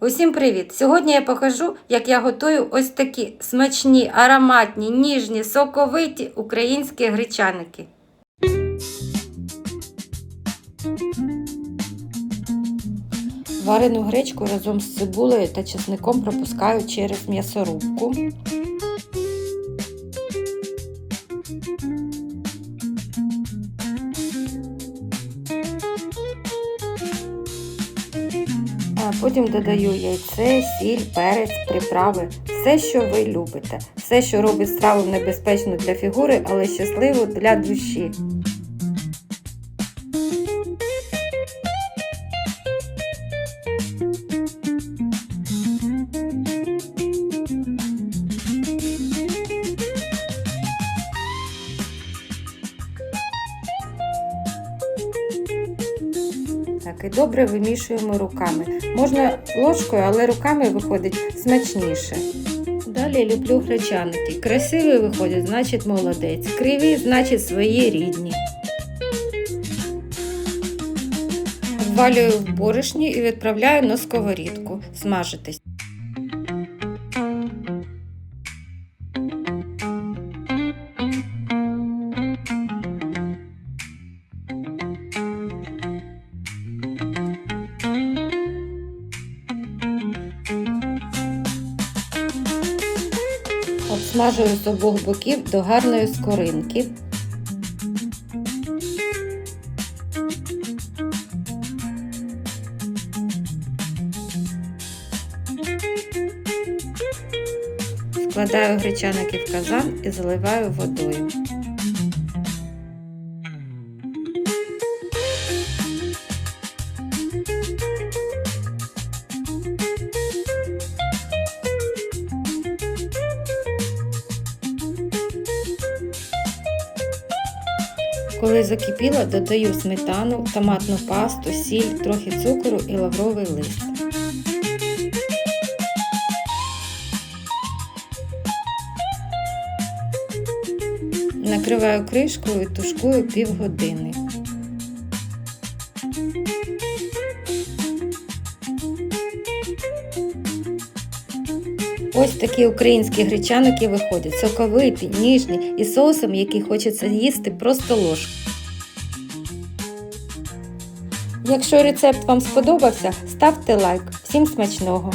Усім привіт! Сьогодні я покажу, як я готую ось такі смачні, ароматні, ніжні, соковиті українські гречаники. Варену гречку разом з цибулею та чесником пропускаю через м'ясорубку. Потім додаю яйце, сіль, перець, приправи, все, що ви любите, все, що робить страву небезпечно для фігури, але щасливо для душі. Так, і добре вимішуємо руками. Можна ложкою, але руками виходить смачніше. Далі люблю гречаники. Красиві виходять, значить молодець. Криві, значить свої рідні. Валюю в борошні і відправляю на сковорідку смажитись. Обсмажую з обох боків до гарної скоринки. Складаю гречаники в казан і заливаю водою. Коли закипіло, додаю сметану, томатну пасту, сіль, трохи цукру і лавровий лист. Накриваю кришкою і тушкую півгодини. Ось такі українські гречаники виходять, соковиті, ніжні і соусом, який хочеться їсти просто ложку. Якщо рецепт вам сподобався, ставте лайк. Всім смачного!